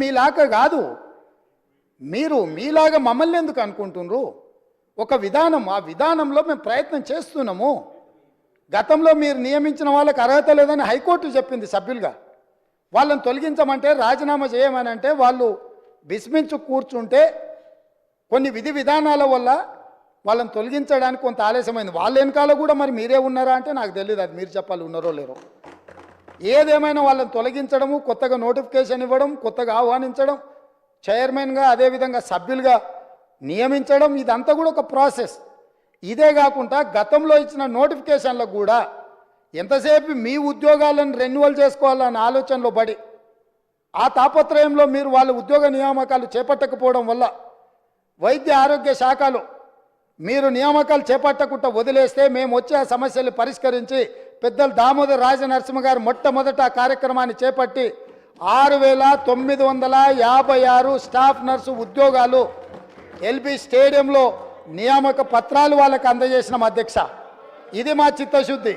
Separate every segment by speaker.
Speaker 1: మీలాగా కాదు. మీరు మీలాగా మమ్మల్ని ఎందుకు అనుకుంటున్నారు? ఒక విధానం ఆ విధానంలో మేము ప్రయత్నం చేస్తున్నాము. గతంలో మీరు నియమించిన వాళ్ళకి అర్హత లేదని హైకోర్టు చెప్పింది సభ్యులుగా. వాళ్ళని తొలగించమంటే రాజీనామా చేయమని అంటే వాళ్ళు విస్మించు కూర్చుంటే కొన్ని విధి విధానాల వల్ల వాళ్ళని తొలగించడానికి కొంత ఆలస్యమైంది. వాళ్ళ వెనకాల కూడా మరి మీరే ఉన్నారా అంటే నాకు తెలియదు అది మీరు చెప్పాలి ఉన్నారో లేరో. ఏదేమైనా వాళ్ళని తొలగించడము కొత్తగా నోటిఫికేషన్ ఇవ్వడం కొత్తగా ఆహ్వానించడం చైర్మన్గా అదేవిధంగా సభ్యులుగా నియమించడం ఇదంతా కూడా ఒక ప్రాసెస్. ఇదే కాకుండా గతంలో ఇచ్చిన నోటిఫికేషన్లకు కూడా ఎంతసేపు మీ ఉద్యోగాలను రెన్యువల్ చేసుకోవాలన్న ఆలోచనలో పడి ఆ తాపత్రయంలో మీరు వాళ్ళ ఉద్యోగ నియామకాలు చేపట్టకపోవడం వల్ల వైద్య ఆరోగ్య శాఖలో మీరు నియామకాలు చేపట్టకుండా వదిలేస్తే మేము వచ్చే ఆ సమస్యలు పరిష్కరించి పెద్దలు దామోదర్ రాజనరసింహ గారు మొట్టమొదట ఆ కార్యక్రమాన్ని చేపట్టి ఆరు వేల తొమ్మిది వందల యాభై ఆరు స్టాఫ్ నర్సు ఉద్యోగాలు ఎల్బి స్టేడియంలో నియామక పత్రాలు వాళ్ళకి అందజేసిన అధ్యక్ష. ఇది మా చిత్తశుద్ధి.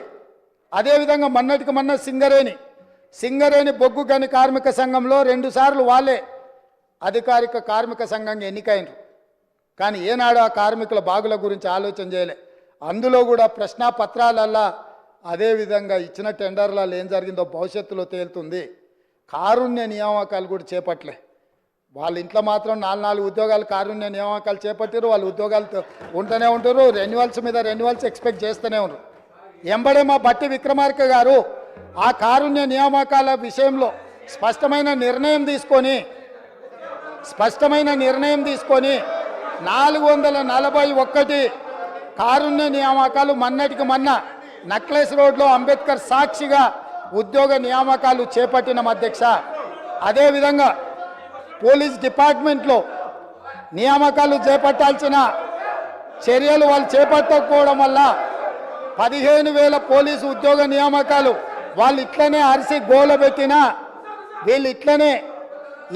Speaker 1: అదేవిధంగా మొన్నటికి మొన్న సింగరేణి. సింగరేణి బొగ్గు గని కార్మిక సంఘంలో రెండుసార్లు వాళ్ళే అధికారిక కార్మిక సంఘంగా ఎన్నికైనరు. కానీ ఏనాడు ఆ కార్మికుల బాగుల గురించి ఆలోచన చేయలే. అందులో కూడా ప్రశ్న పత్రాలల్లా అదేవిధంగా ఇచ్చిన టెండర్లలో ఏం జరిగిందో భవిష్యత్తులో తేలుతుంది. కారుణ్య నియామకాలు కూడా చేపట్లే వాళ్ళ ఇంట్లో మాత్రం నాలుగు నాలుగు ఉద్యోగాలు కారుణ్య నియామకాలు చేపట్టారు వాళ్ళు ఉద్యోగాలు ఉంటూనే ఉంటారు రెన్యువల్స్ మీద రెన్యువల్స్ ఎక్స్పెక్ట్ చేస్తూనే ఉన్నారు ఎంబడే మా బట్టి విక్రమార్క గారు ఆ కారుణ్య నియామకాల విషయంలో స్పష్టమైన నిర్ణయం తీసుకొని స్పష్టమైన నిర్ణయం తీసుకొని నాలుగు వందల నలభై ఒక్కటి కారుణ్య నియామకాలు మన్నటికి మొన్న నక్లెస్ రోడ్లో అంబేద్కర్ సాక్షిగా ఉద్యోగ నియామకాలు చేపట్టిన అధ్యక్ష. అదేవిధంగా పోలీస్ డిపార్ట్మెంట్లో నియామకాలు చేపట్టాల్సిన చర్యలు వాళ్ళు చేపట్టకపోవడం వల్ల పదిహేను వేల పోలీసు ఉద్యోగ నియామకాలు వాళ్ళు ఇట్లనే అరిసి గోల పెట్టినా వీళ్ళు ఇట్లనే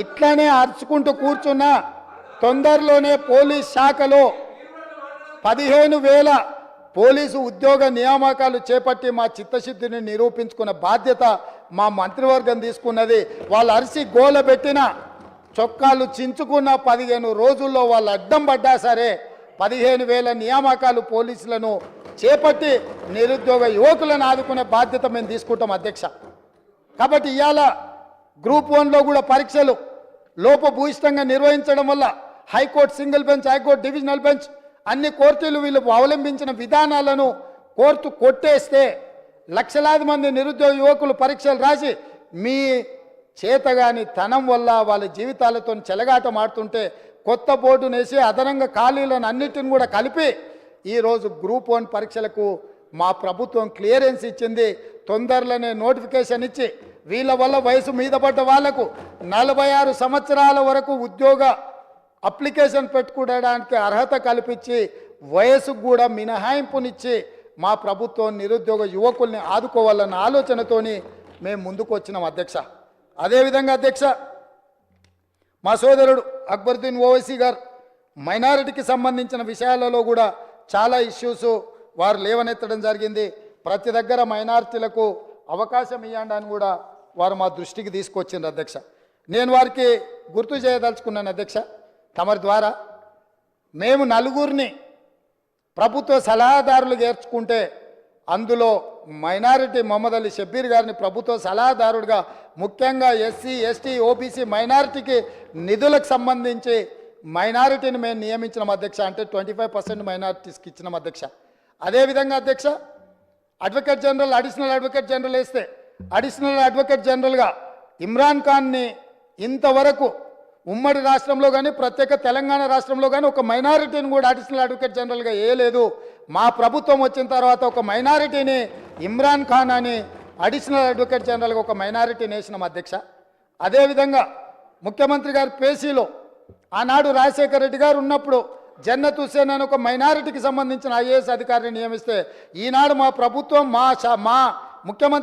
Speaker 1: ఇట్లనే అరుచుకుంటూ కూర్చున్నా తొందరలోనే పోలీస్ శాఖలో పదిహేను వేల పోలీసు ఉద్యోగ నియామకాలు చేపట్టి మా చిత్తశుద్ధిని నిరూపించుకున్న బాధ్యత మా మంత్రివర్గం తీసుకున్నది. వాళ్ళు అరిసి గోల పెట్టిన చొక్కాలు చించుకున్న పదిహేను రోజుల్లో వాళ్ళు అడ్డం పడ్డా సరే పదిహేను వేల నియామకాలు పోలీసులను చేపట్టి నిరుద్యోగ యువకులను ఆదుకునే బాధ్యత మేము తీసుకుంటాం అధ్యక్ష. కాబట్టి ఇవాళ గ్రూప్ వన్లో కూడా పరీక్షలు లోపభూయిష్టంగా నిర్వహించడం వల్ల high court single bench high court divisional bench అన్ని కోర్టులు వీళ్ళు అవలంబించిన విధానాలను కోర్టు కొట్టేస్తే లక్షలాది మంది నిరుద్యోగ యువకులు పరీక్షలు రాసి మీ చేతగాని తనం వల్ల వాళ్ళ జీవితాలతో చెలగాటం ఆడుతుంటే కొత్త బోర్డును వేసి అదనంగా ఖాళీలను అన్నిటిని కూడా కలిపి ఈరోజు గ్రూప్ వన్ పరీక్షలకు మా ప్రభుత్వం క్లియరెన్స్ ఇచ్చింది. తొందరలోనే నోటిఫికేషన్ ఇచ్చి వీళ్ళ వల్ల వయసు మీద పడ్డ వాళ్ళకు నలభై ఆరు సంవత్సరాల వరకు ఉద్యోగ అప్లికేషన్ పెట్టుకోవడానికి అర్హత కల్పించి వయసుకు కూడా మినహాయింపునిచ్చి మా ప్రభుత్వం నిరుద్యోగ యువకుల్ని ఆదుకోవాలన్న ఆలోచనతోని మేము ముందుకు వచ్చినాం అధ్యక్ష అదేవిధంగా అధ్యక్ష మా సోదరుడు అక్బరుద్దీన్ ఓవైసీ గారు మైనారిటీకి సంబంధించిన విషయాలలో కూడా చాలా ఇష్యూస్ వారు లేవనెత్తడం జరిగింది. ప్రతి దగ్గర మైనారిటీలకు అవకాశం ఇవ్వండి అని కూడా వారు మా దృష్టికి తీసుకొచ్చిండ్రు అధ్యక్ష. నేను వారికి గుర్తు చేయదలుచుకున్నాను అధ్యక్ష. తమరి ద్వారా మేము నలుగురిని ప్రభుత్వ సలహాదారులు చేర్చుకుంటే అందులో మైనారిటీ మొహమ్మద్ అలీ షబ్బీర్ గారిని ప్రభుత్వ సలహాదారుడిగా ముఖ్యంగా ఎస్సీ ఎస్టీ ఓబీసీ మైనారిటీకి నిధులకు సంబంధించి మైనారిటీని మేము నియమించిన అధ్యక్ష. అంటే ట్వంటీ ఫైవ్ పర్సెంట్ మైనారిటీస్కి ఇచ్చిన అధ్యక్ష. అదేవిధంగా అధ్యక్ష advocate general additional advocate general వేస్తే అడిషనల్ అడ్వకేట్ జనరల్గా ఇమ్రాన్ ఖాన్ని ఇంతవరకు ఉమ్మడి రాష్ట్రంలో కానీ ప్రత్యేక తెలంగాణ రాష్ట్రంలో కానీ ఒక మైనారిటీని కూడా అడిషనల్ అడ్వకేట్ జనరల్గా వేయలేదు మా ప్రభుత్వం వచ్చిన తర్వాత ఒక మైనారిటీని ఇమ్రాన్ ఖాన్ అని అడిషనల్ అడ్వకేట్ జనరల్గా ఒక మైనారిటీని వేసినాం అధ్యక్ష. అదేవిధంగా ముఖ్యమంత్రి గారి పేసీలో ఆనాడు రాజశేఖర రెడ్డి గారు ఉన్నప్పుడు జన్నత్ హుసేన్ అని ఒక మైనారిటీకి సంబంధించిన ఐఏఎస్ అధికారిని నియమిస్తే ఈనాడు మా ప్రభుత్వం మా మా ముఖ్యమంత్రి